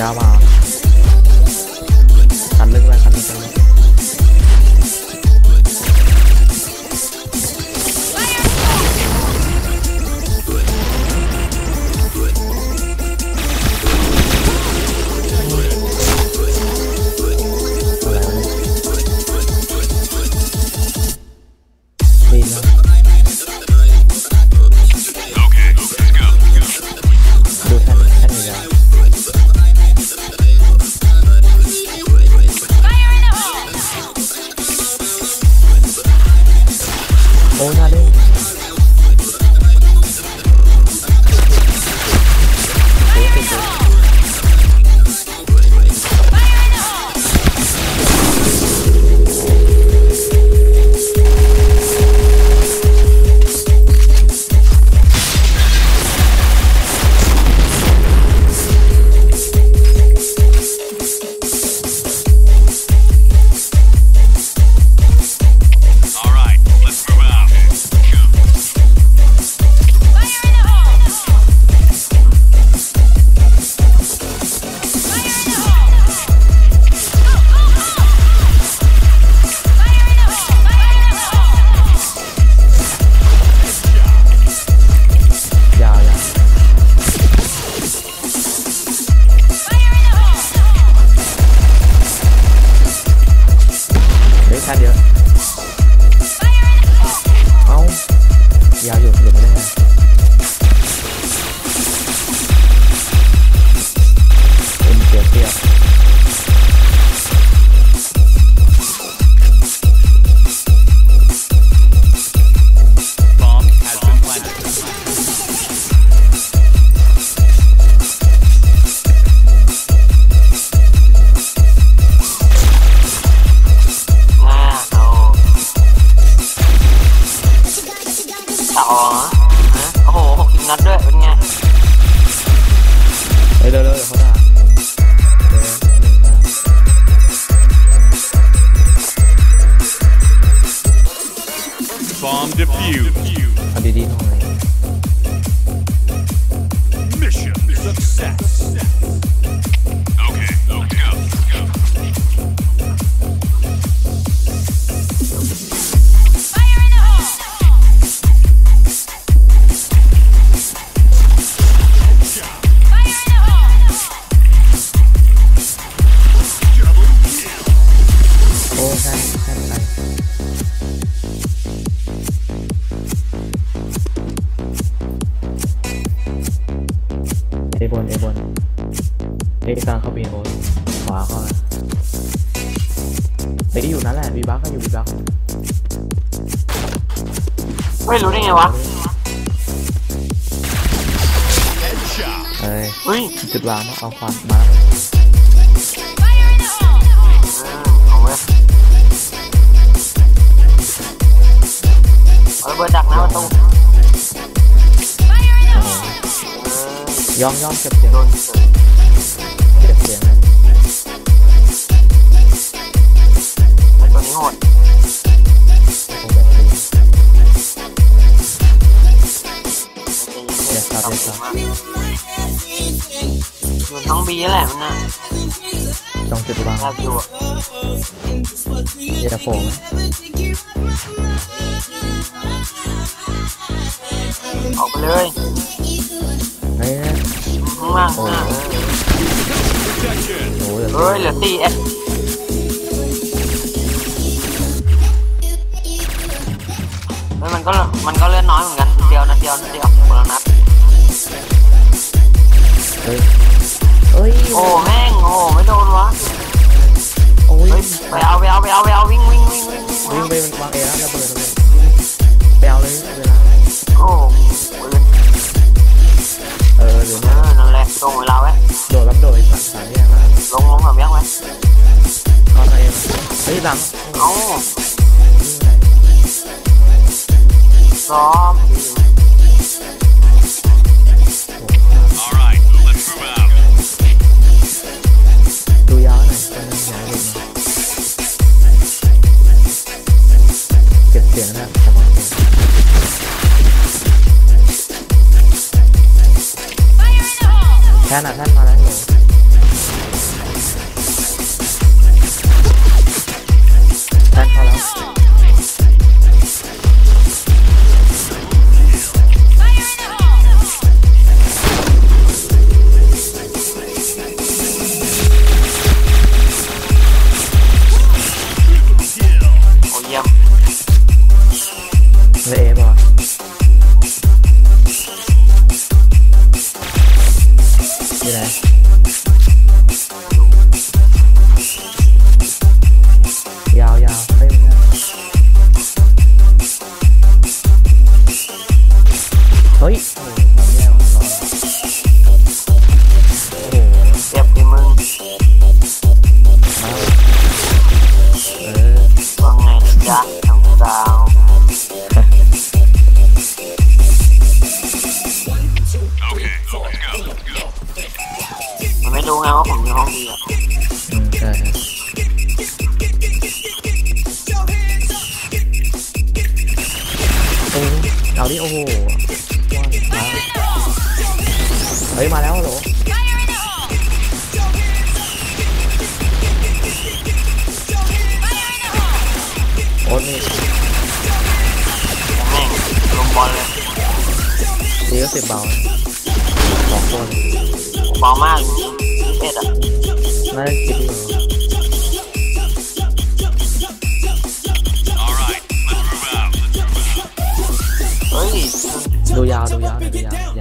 ยาว ต่อฮะโอ้โหหกสิบนัดด้วยเป็นไง เฮ้ยเร็วๆเดี๋ยวเขา เฮ้ยอยู่นั่นแหละบีบักก็อยู่บีบักไม่รู้ได้ไงวะ Headshot. เฮ้ยเฮ้ยจุดวางมาเอาควันมาเออเอาเว้ยเอาระเบิดดักหน้าประตูโอ้โหเออย่อมย่อมเก็บเสียงโดนเก็บเสียง หดโอ้โหแบบนี้เดี๋ยวครับเดี๋ยวครับอยู่ท้องบีแหละมันน่ะตรงจุดวางแอบอยู่อะเยดาโฟไหมออกไปเลยเฮ้ยข้างล่างน่ะ Protection. โอ้โหเดี๋ยวเฮ้ยเหลือตีแอบ ก็มันก็เลื่อนน้อยเหมือนกันเดียวนะเดียวนะเดียวคนละนัดเฮ้ยเฮ้ยโอ้แม่งโอ้ไม่โดนวะโอ้ยเฮ้ยไปเอาไปเอาไปเอาไปเอาวิ่งวิ่งวิ่งวิ่งวิ่งวิ่งไปวางเอแล้วระเบิดระเบิดไปเอาเลยเวลาโอ้เออเดี๋ยวนะนั่นแหละตรงเวลาไว้โดดแล้วโดดฝั่งสามแยกแล้วลงลงแบบยังไว้เข้าตัวเองเฮ้ยหลังเอ้า gió này cho nên ngại được kịch tiền đó các bạn khá là thanh hoa đáng người thanh hoa lắm แล้วเหรอโอ๊ตนี่แม่งลงบอลเลยดีก็สิบเบานะสองคนเบามากเอ็ดอะน่าจะคิดอยู่ All right, let's move out. Let's move out. เฮ้ยดูยาวดูยาวหน่อยดูยาว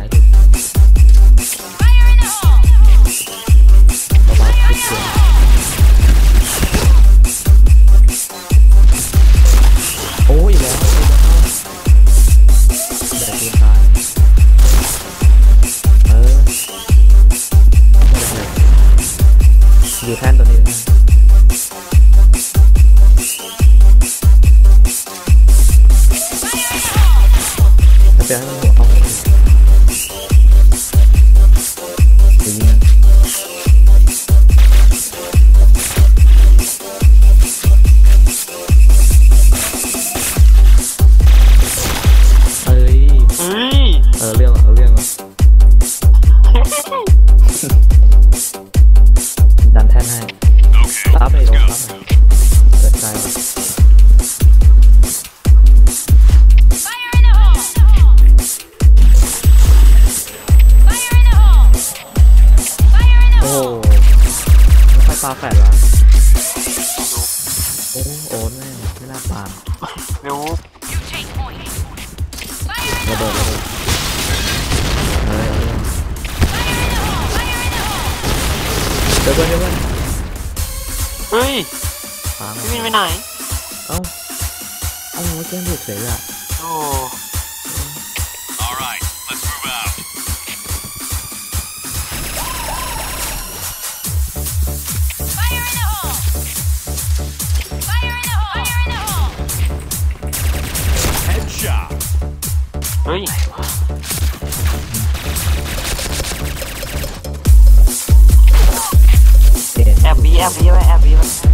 จ เฉยเลยอะโอ้ All right, let's move out. Headshot. เฮ้ยเอ็น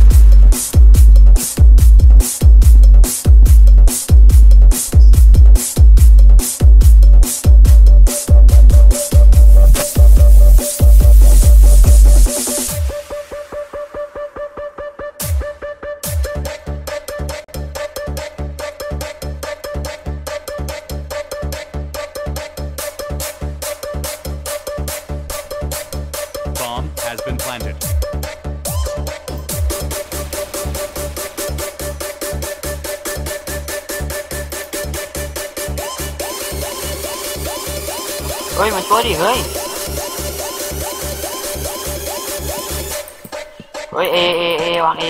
เฮ้ยมันช่วยดิเฮ้ย เฮ้ยเอเอเอวางเอ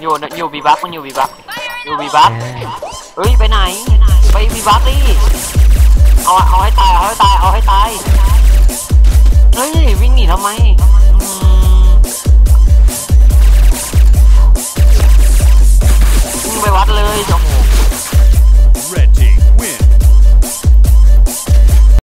อยู่อยู่บีบักมันอยู่บีบักอยู่บีบักเฮ้ยไปไหน ไปบีบักดิเอาเอาให้ตายเอาให้ตายเอาให้ตายเฮ้ยวิ่งหนีทำไมวิ่งไปวัดเลยโอ้โห